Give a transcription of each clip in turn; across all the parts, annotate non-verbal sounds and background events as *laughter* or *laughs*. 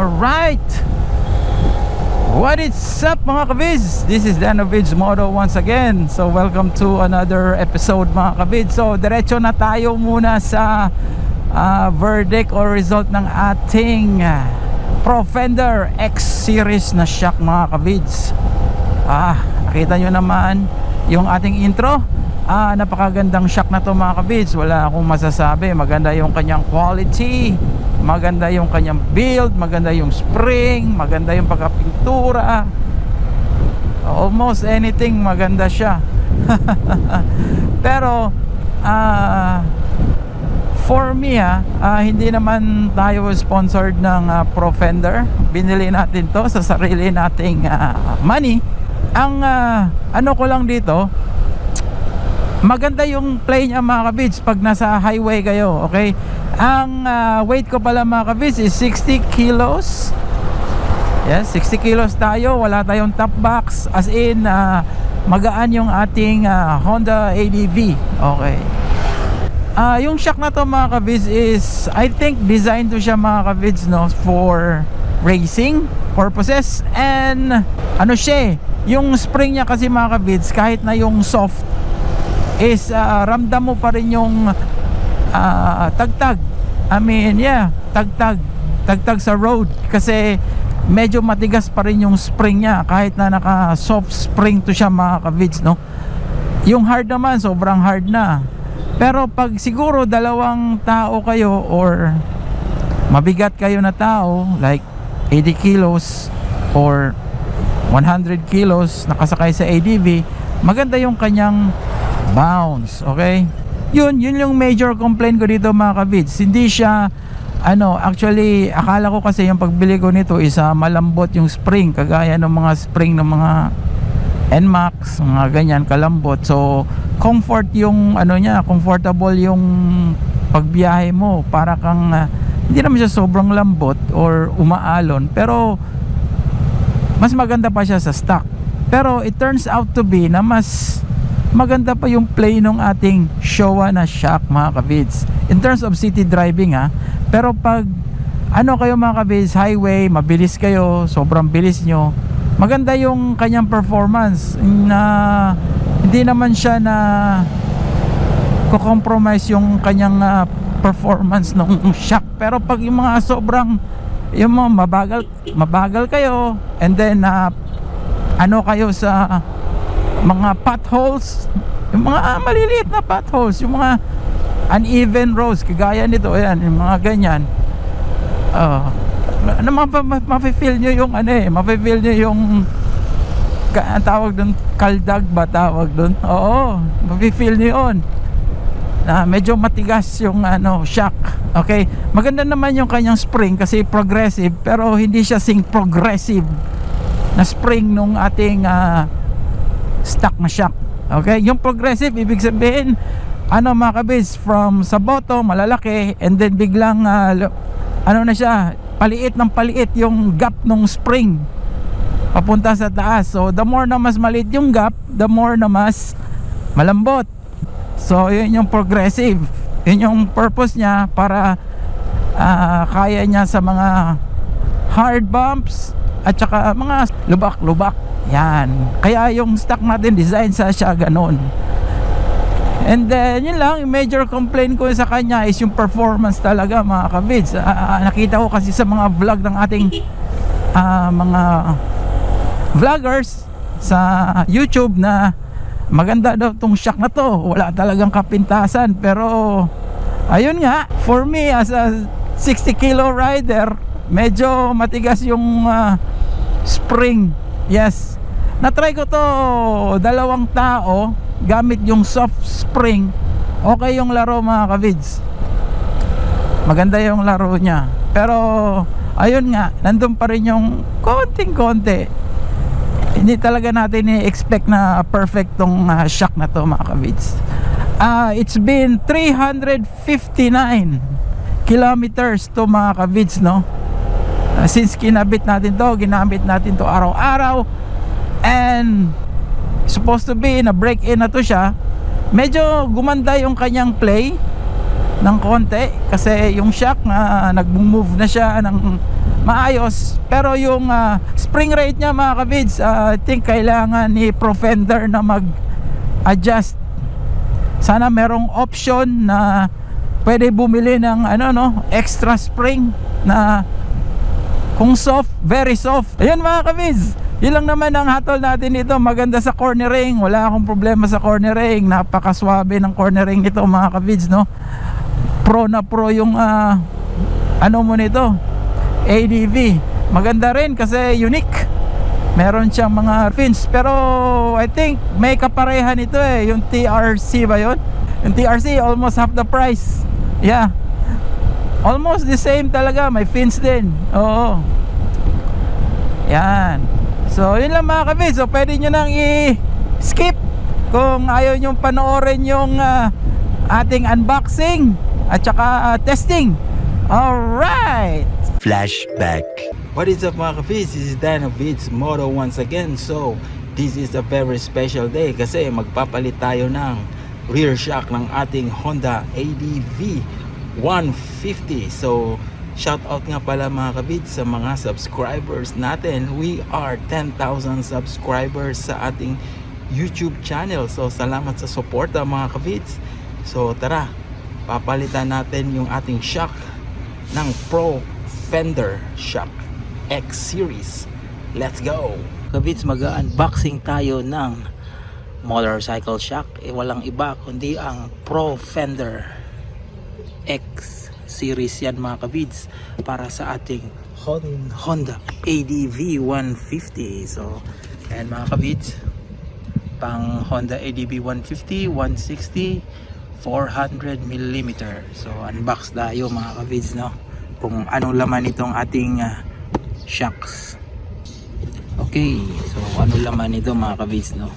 Alright! What is up mga kabids? This is Danovids Moto once again. So welcome to another episode mga kabids. So diretso na tayo muna sa ah, verdict or result ng ating ah, Pro Fender X Series na shock mga kabids. Ah, nakita nyo naman yung ating intro. Ah, napakagandang shock na to mga kabids. Wala akong masasabi. Maganda yung kanyang quality. Maganda yung kanyang build. Maganda yung spring. Maganda yung pagkapintura. Almost anything maganda siya. *laughs* Pero ah for me ah, ah, hindi naman tayo sponsored ng ah, Pro Fender. Binili natin to sa sarili nating ah, money. Ang ah, ano ko lang dito, maganda yung play niya mga kabids pag nasa highway kayo, okay? Ang ah, weight ko pala mga kabids is 60 kilos. Yes, 60 kilos tayo, wala tayong top box as in ah, magaan yung ating ah, Honda ADV. Okay. Ah, yung shock na to mga kabids is I think designed to siya mga kabids no for racing purposes and ano siya eh, yung spring niya kasi mga kabids kahit na yung soft is ah, ramdam mo pa rin yung ah, tagtag. I mean yeah tagtag. Tagtag sa road. Kasi medyo matigas pa rin yung spring niya. Kahit na naka soft spring to siya mga kavids no? Yung hard naman sobrang hard na. Pero pag siguro dalawang tao kayo or mabigat kayo na tao like 80 kilos or 100 kilos nakasakay sa ADV maganda yung kanyang bounce okay? Yun yun yung major complaint ko dito mga kavids. Hindi siya ano actually akala ko kasi yung pagbili ko nito is ah, malambot yung spring kagaya ng mga spring ng mga NMAX mga ganyan kalambot. So comfort yung ano niya comfortable yung pagbiyahe mo para kang ah, hindi naman siya sobrang lambot or umaalon pero mas maganda pa siya sa stock. Pero it turns out to be na mas maganda pa yung play ng ating Showa na shock mga kabids in terms of city driving ha pero pag ano kayo mga kabids highway mabilis kayo sobrang bilis nyo maganda yung kanyang performance. Na hindi naman siya na ko-compromise yung kanyang ah, performance *laughs* ng shock pero pag yung mga sobrang yung mga mabagal mabagal kayo and then ah, ano kayo sa mga potholes yung mga ah, maliliit na potholes yung mga uneven roads kagaya nito ayan yung mga ganyan. Oh ano ma, ma, mafe-feel nyo yung ano eh mafe-feel nyo yung ka, tawag doon kaldag ba tawag doon oo mafe-feel nyo yun. Na medyo matigas yung ano shock okay? Maganda naman yung kanyang spring kasi progressive pero hindi siya sing progressive na spring nung ating ah, stock na shock okay? Yung progressive ibig sabihin ano mga kabis from sa bottom malalaki and then biglang lo- ano na siya paliit ng paliit yung gap nung spring. Papunta sa taas. So the more na mas maliit yung gap the more na mas malambot. So yun yung progressive. Yun yung purpose niya para ah, kaya niya sa mga hard bumps at saka mga lubak-lubak yan. Kaya yung stock natin design sa siya ganun. And then yun lang yung major complaint ko sa kanya is yung performance talaga mga kabids Ah, nakita ko kasi sa mga vlog ng ating ah, mga vloggers sa YouTube na maganda daw tong shock na to. Wala talagang kapintasan. Pero ayun nga for me as a 60 kilo rider medyo matigas yung ah, spring yes. Na-try ko to dalawang tao gamit yung soft spring. Okay yung laro mga kavids. Maganda yung laro niya. Pero ayun nga nandun pa rin yung konting konti hindi talaga natin i-expect na perfect tong ah, shock na to mga kavids. Ah, it's been 359 kilometers to mga kavids no since kinabit natin to ginamit natin to araw-araw and supposed to be na break in na to siya medyo gumanda yung kanyang play ng konti kasi yung shock na nag-move na siya ng maayos. Pero yung ah, spring rate niya mga kabids, ah, I think kailangan ni Profender na mag-adjust. Sana merong option na pwede bumili ng ano no, extra spring na kung soft, very soft. Ayun mga kabids. Yun lang naman ang hatol natin dito. Maganda sa cornering. Wala akong problema sa cornering. Napakaswabe ng cornering nito mga kabids, no? Pro na pro yung ah, ano mo nito. ADV. Maganda rin kasi unique. Meron siyang mga fins. Pero I think may kaparehan ito eh. Yung TRC ba yun? Yung TRC almost half the price. Yeah. Almost the same talaga. May fins din. Oo. Yan. So, yun lang mga kabid. So, pwede nyo nang i-skip kung ayaw nyo panoorin yung ah, ating unboxing at saka ah, testing. Alright! Flashback. What is up mga ka-Vids? This is Dan of Vids Moto once again. So, this is a very special day kasi magpapalit tayo ng rear shock ng ating Honda ADV 150. So, shout out nga pala mga ka-Vids sa mga subscribers natin. We are 10,000 subscribers sa ating YouTube channel. So, salamat sa support mga ka-Vids. So, tara, papalitan natin yung ating shock ng Pro Fender Shock X Series. Let's go! Kabits, mag-unboxing tayo ng motorcycle shock. Eh, walang iba kundi ang Pro Fender X Series yan mga kabids para sa ating Hon- Honda ADV 150. So, ayan mga kabids, pang Honda ADV 150, 160, 400 mm. So unbox tayo mga kavids no. Kung anong laman itong ating ah, shocks. Okay, so ano laman ito mga kavids no.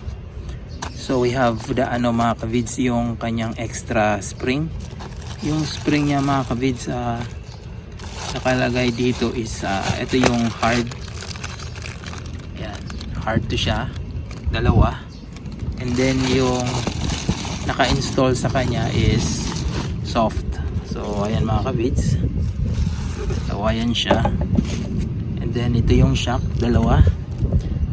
So we have the ano mga kavids yung kanyang extra spring. Yung spring niya mga kavids ah, nakalagay dito is ah, ito yung hard. Yan, hard to siya. Dalawa. And then yung naka-install sa kanya is soft. So ayan mga kabids. So ayan siya. And then ito yung shock, dalawa.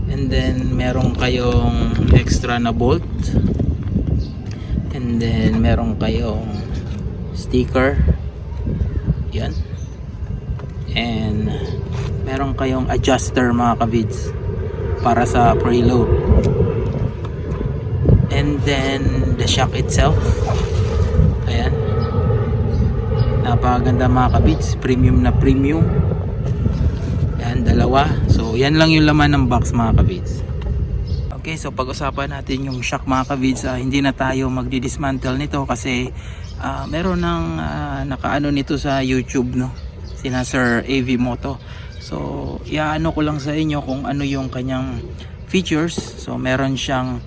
And then meron kayong extra na bolt. And then meron kayong sticker. Yan. And meron kayong adjuster mga kabids para sa preload. And then the shock itself. Ayan. Napakaganda mga kabits premium na premium. Yan dalawa. So yan lang yung laman ng box mga kabits okay so pag-usapan natin yung shock mga kabits ah, hindi na tayo magdi-dismantle nito kasi ah, meron ng ah, nakaano nito sa youtube no? Sina Sir AV Moto. So iaano ko lang sa inyo kung ano yung kanyang features. So meron siyang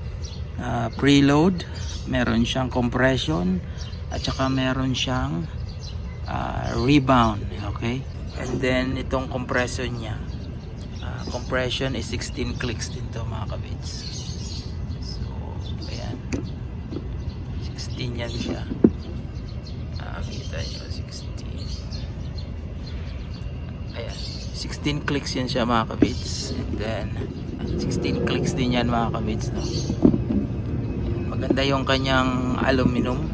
uh, preload meron siyang compression at saka meron siyang uh, rebound okay? And then itong compression niya uh, compression is 16 clicks din to mga kabits so ayan 16 yan siya uh, kita nyo 16 ayan 16 clicks yan siya mga kabits. And then 16 clicks din yan mga kabits no? maganda yung kanyang aluminum.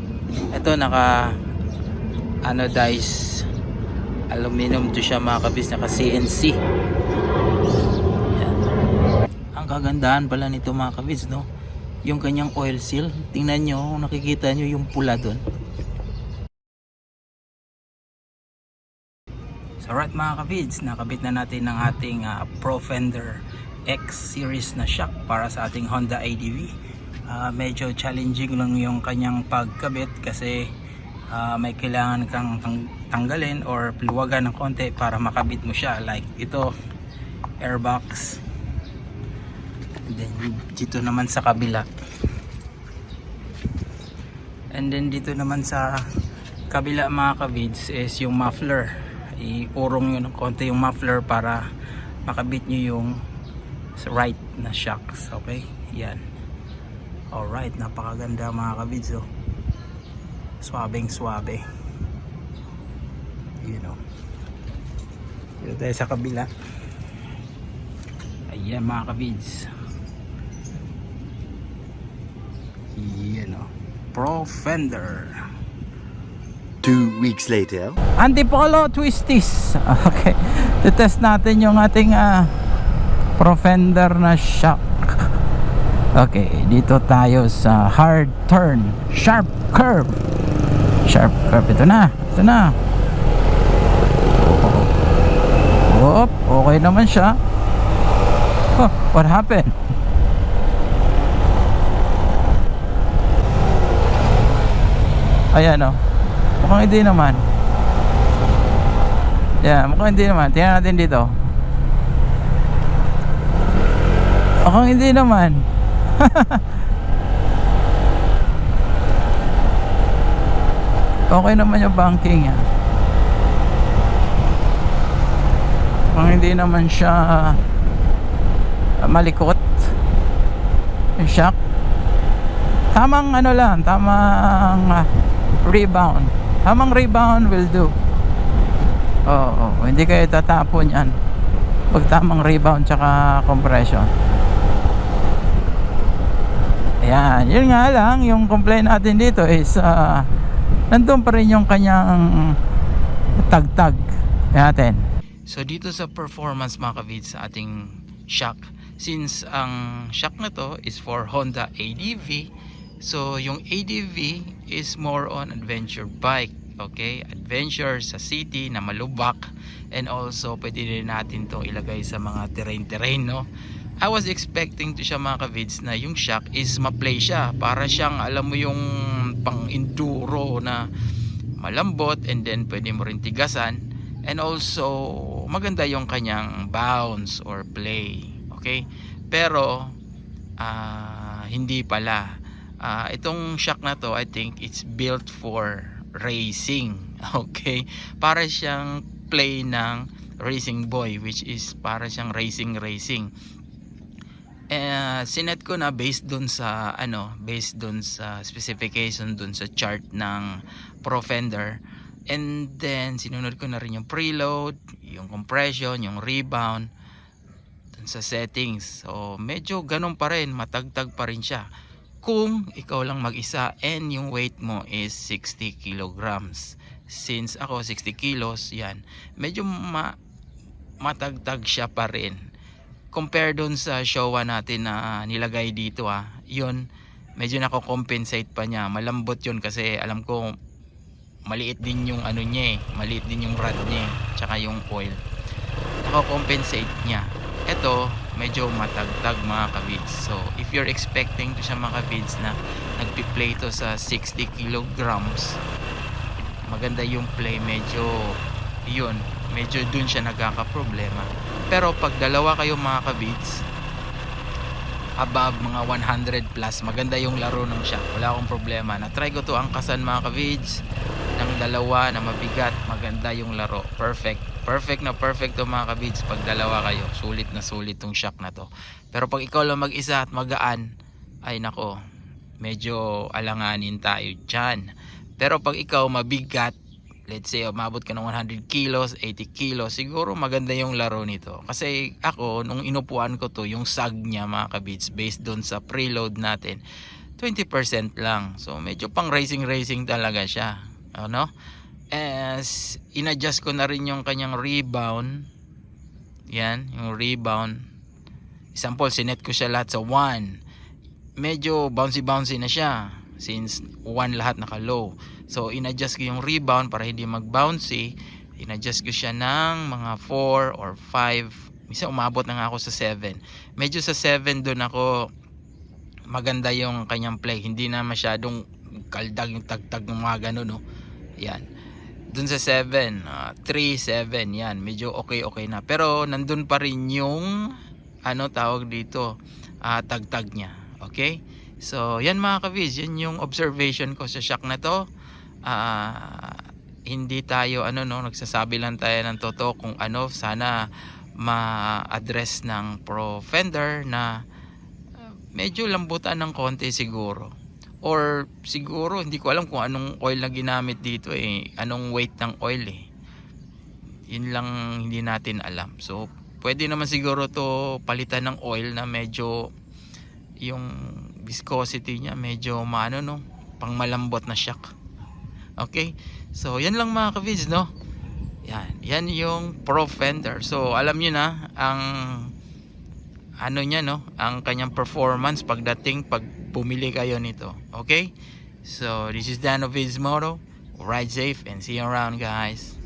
Ito naka anodized aluminum to siya mga kabis naka CNC Yan. ang kagandahan pala nito mga kabis no yung kanyang oil seal. Tingnan nyo kung nakikita nyo yung pula doon so right mga kabids nakabit na natin ng ating ah, Pro Fender X series na shock para sa ating Honda ADV Ah, medyo challenging lang yung kanyang pagkabit kasi ah, may kailangan kang tang- tanggalin or luwagan ng konti para makabit mo siya. Like ito airbox then dito naman sa kabila and then dito naman sa kabila mga kabids is yung muffler iurong yun ng konti yung muffler para makabit nyo yung right na shocks okay yan Alright, napakaganda mga kabids oh. Swabing swabe. You know. Dito tayo sa kabila. Ayan mga kabids. Yan o. Pro Fender. Two weeks later. Antipolo Twisties. *laughs* Okay. Test natin yung ating ah, Pro Fender na shock. *laughs* Okay, dito tayo sa hard turn, sharp curve. Sharp curve ito na. Ito na. Oop, okay naman siya. Huh, what happened? Ayan oh. Mukhang hindi naman. Yan, mukhang hindi naman. Tingnan natin dito. Mukhang hindi naman. *laughs* okay naman yung banking yan. Mukhang hindi naman siya ah, malikot. Yung shock. Tamang ano lang, tamang ah, rebound. Tamang rebound will do. Oo, oo. hindi kayo tatapon yan. Pag tamang rebound tsaka compression. Ayan, yun nga lang, yung complaint natin dito is uh, nandun pa rin yung kanyang tagtag natin. So dito sa performance mga kavids sa ating shock, since ang shock na to is for Honda ADV, so yung ADV is more on adventure bike. Okay, adventure sa city na malubak and also pwede rin natin to ilagay sa mga terrain-terrain no. I was expecting to siya mga kavids na yung shock is ma-play siya para siyang alam mo yung pang enduro na malambot and then pwede mo rin tigasan and also maganda yung kanyang bounce or play okay pero ah, hindi pala Ah, itong shock na to I think it's built for racing *laughs* okay? Para siyang play ng racing boy which is para siyang racing racing. Eh sinet ko na based dun sa ano based dun sa specification dun sa chart ng Pro Fender. And then sinunod ko na rin yung preload yung compression yung rebound dun sa settings. So medyo ganun pa rin matagtag pa rin siya kung ikaw lang mag-isa and yung weight mo is 60 kilograms. Since ako 60 kilos yan medyo ma matagtag siya pa rin. Compare dun sa Showa natin na nilagay dito ah yun medyo nako-compensate pa niya. Malambot yun kasi alam ko maliit din yung ano niya eh maliit din yung rod niya eh, tsaka yung oil. Nako-compensate niya. Eto medyo matagtag mga kavids so if you're expecting to siya mga kavids na nagpi-play to sa 60 kilograms maganda yung play. Medyo yun medyo dun siya nagkaka-problema. Pero pag dalawa kayo mga kabids above mga 100 plus maganda yung laro ng shock wala akong problema. Na try ko to angkasan mga kavids ng dalawa na mabigat maganda yung laro. Perfect perfect na perfect to mga kabids pag dalawa kayo. Sulit na sulit tong shock na to. Pero pag ikaw lang mag-isa at magaan ay nako medyo alanganin tayo dyan. Pero pag ikaw mabigat let's say umabot ka ng 100 kilos 80 kilos siguro maganda yung laro nito. Kasi ako nung inupuan ko to yung sag niya mga kabits based doon sa preload natin 20% lang. So medyo pang racing racing talaga siya. Ano as inadjust ko na rin yung kanyang rebound. Yan yung rebound. Example sinet ko siya lahat sa 1 medyo bouncy bouncy na siya since 1 lahat naka low so inadjust ko yung rebound para hindi mag bouncy inadjust ko siya ng mga 4 or 5 minsan umabot na nga ako sa 7 medyo sa 7 doon ako maganda yung kanyang play. Hindi na masyadong kaldag yung tagtag ng mga ganun no? Yan dun sa 7 uh, 3, 7 yan medyo okay okay na. Pero nandun pa rin yung ano tawag dito ah, tagtag niya okay? So yan mga kaviz yan yung observation ko sa shock na to. Ah, hindi tayo ano no nagsasabi lang tayo ng totoo kung ano sana ma-address ng pro fender na ah, medyo lambutan ng konti siguro or siguro hindi ko alam kung anong oil na ginamit dito eh anong weight ng oil eh Yun lang hindi natin alam. So, pwede naman siguro to palitan ng oil na medyo yung viscosity niya medyo maano no, pang malambot na shock. Okay? So, yan lang mga kavids, no? Yan. Yan yung Pro Fender. So, alam nyo na, ang ano niya, no? Ang kanyang performance pagdating pag bumili kayo nito. Okay? So, this is Dan of Moto. Ride safe and see you around, guys.